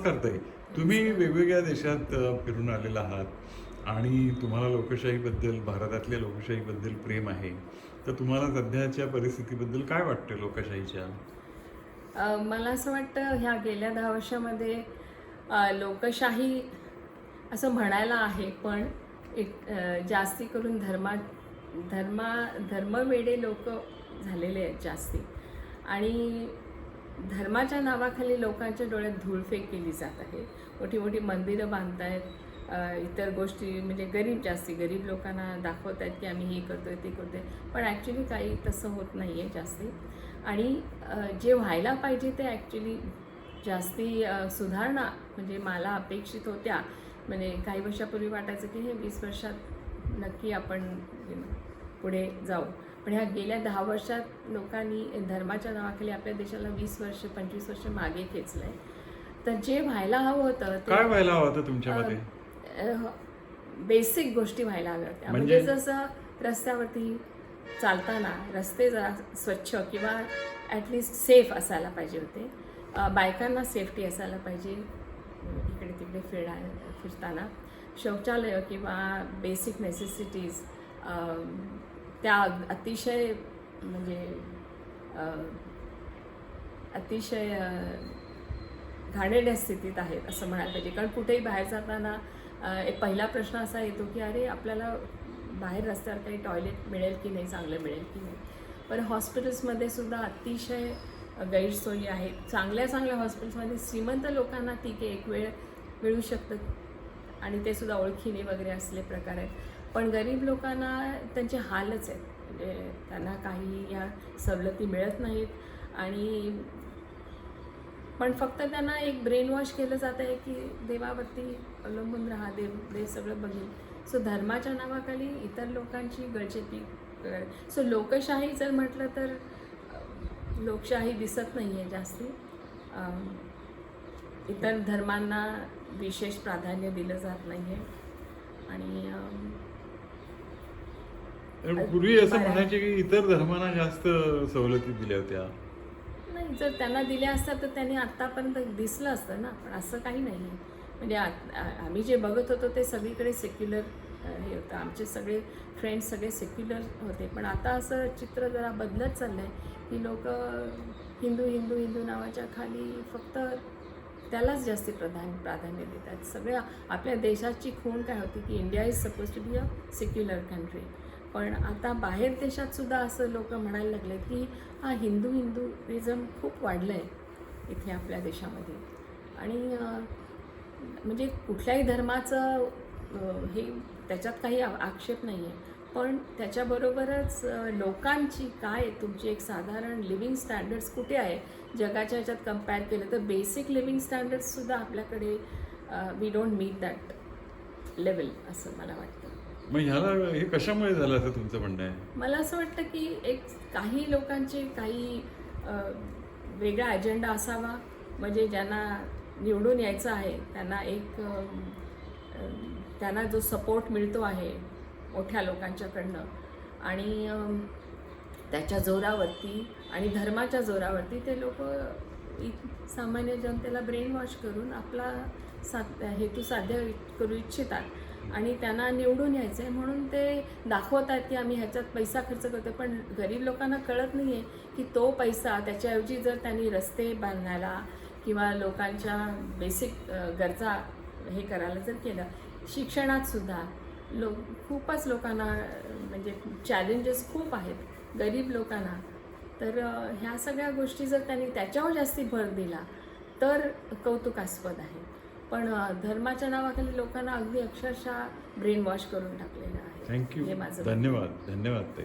करताय? तुम्ही वेगवेगळ्या देशात फिरून आलेला आहात आणि तुम्हाला लोकशाहीबद्दल भारतातल्या लोकशाहीबद्दल प्रेम आहे. तर तुम्हाला सध्याच्या परिस्थितीबद्दल काय वाटतं लोकशाहीच्या? मला असं वाटतं ह्या गेल्या दहा वर्षामध्ये लोकशाही असं म्हणायला आहे पण एक जास्ती करून धर्मा धर्मा धर्मवेडे लोक झालेले आहेत जास्ती. आणि धर्माच्या नावाखाली लोकांच्या डोळ्यात धूळफेक केली जात आहे. मोठी मोठी मंदिरं बांधतायत. इतर गोष्टी म्हणजे गरीब जास्ती गरीब लोकांना दाखवत आहेत की आम्ही हे करतोय ते करतोय. पण ॲक्च्युली काही तसं होत नाही आहे जास्ती. आणि जे व्हायला पाहिजे ते ॲक्च्युली जास्ती सुधारणा म्हणजे मला अपेक्षित होत्या. म्हणजे काही वर्षापूर्वी वाटायचं की हे वीस वर्षात नक्की आपण पुढे जाऊ. पण ह्या गेल्या दहा वर्षात लोकांनी धर्माच्या नावाखाली आपल्या देशाला वीस वर्ष पंचवीस वर्ष मागे खेचलं आहे तर जे व्हायला हवं होतं काय व्हायला हवं होतं तुमच्या मते बेसिक गोष्टी व्हायला हव्या होत्या. म्हणजे? म्हणजे जसं रस्त्यावरती चालताना रस्ते जरा स्वच्छ किंवा ॲटलिस्ट सेफ असायला पाहिजे होते. बायकांना सेफ्टी असायला पाहिजे. इकडे तिकडे फिरा फिरताना शौचालय किंवा बेसिक नेसेसिटीज त्या अतिशय म्हणजे अतिशय घाणेरड्या स्थितीत आहेत असं म्हणायला पाहिजे. कारण कुठेही बाहेर जाताना एक पहिला प्रश्न असा येतो की अरे आपल्याला बाहेर रस्त्यावर काही टॉयलेट मिळेल की नाही चांगलं मिळेल की नाही? पण हॉस्पिटल्समध्ये सुद्धा अतिशय गैरसोयी आहेत. चांगल्या चांगल्या हॉस्पिटल्समध्ये श्रीमंत लोकांना ठीक आहे एक वेळ मिळू शकतं. आणि ते सुद्धा ओळखीने वगैरे असले प्रकार आहेत. पण गरीब लोकांना त्यांचे हालच आहेत. म्हणजे त्यांना काही या सवलती मिळत नाहीत. आणि पण फक्त त्यांना एक ब्रेन वॉश केलं जात आहे की देवावरती अवलंबून राहा देव देव सगळं बघेल. सो धर्माच्या नावाखाली इतर लोकांची गळचेपी सो लोकशाही जर म्हटलं तर लोकशाही दिसत नाही आहे जास्ती इतर धर्मांना विशेष प्राधान्य दिलं जात नाही आहे आणि पूर्वी असं. म्हणायचे की इतर धर्मांना जास्त सवलती दिल्या होत्या. नाही जर त्यांना दिल्या असतात तर त्यांनी आत्तापर्यंत दिसलं असतं ना पण असं काही नाही म्हणजे आम्ही जे बघत होतो ते सगळीकडे सेक्युलर हे होतं. आमचे सगळे फ्रेंड्स सगळे सेक्युलर होते. पण आता असं चित्र जरा बदलत चाललं आहे की लोक हिंदू हिंदू हिंदू नावाच्या खाली फक्त त्यालाच जास्ती प्रधान प्राधान्य देतात. सगळ्या आपल्या देशाची खूण काय होती की India is suppose to be a secular country पण आता बाहेर देशातसुद्धा असं लोक म्हणायला लागले की हा हिंदू हिंदुइझम खूप वाढलं आहे इथे आपल्या देशामध्ये. आणि म्हणजे कुठल्याही धर्माचं हे त्याच्यात काही आक्षेप नाही आहे पण त्याच्याबरोबरच लोकांची काय तुमची एक साधारण लिव्हिंग स्टँडर्ड्स कुठे आहे? जगाच्या ह्याच्यात कंपेअर केलं तर बेसिक लिव्हिंग स्टँडर्ड्ससुद्धा आपल्याकडे we don't meet that level असं मला वाटतं. मग ह्याला हे कशामुळे झालं असं तुमचं म्हणणं आहे? मला असं वाटतं की एक काही लोकांचे काही वेगळा अजेंडा असावा. म्हणजे ज्यांना निवडून यायचं आहे त्यांना एक त्यांना जो सपोर्ट मिळतो आहे मोठ्या लोकांच्याकडनं. आणि त्याच्या जोरावरती आणि धर्माच्या जोरावरती ते लोक सामान्य जनतेला ब्रेन वॉश करून आपला सा हेतू साध्य करू इच्छितात. आणि त्यांना निवडून यायचं आहे म्हणून ते दाखवत आहेत की आम्ही ह्याच्यात पैसा खर्च करतो पण गरीब लोकांना कळत नाही आहे की तो पैसा त्याच्याऐवजी जर त्यांनी रस्ते बांधायला किंवा लोकांच्या बेसिक गरजा हे करायला जर केलं शिक्षणात सुद्धा लो खूपच लोकांना म्हणजे चॅलेंजेस खूप आहेत गरीब लोकांना. तर ह्या सगळ्या गोष्टी जर त्यांनी त्याच्यावर जास्ती भर दिला तर कौतुकास्पद आहे. पण धर्माच्या नावाखाली लोकांना अगदी अक्षरशः ब्रेन वॉश करून टाकलेलं आहे. थँक्यू हे माझं. धन्यवाद. धन्यवाद ताई.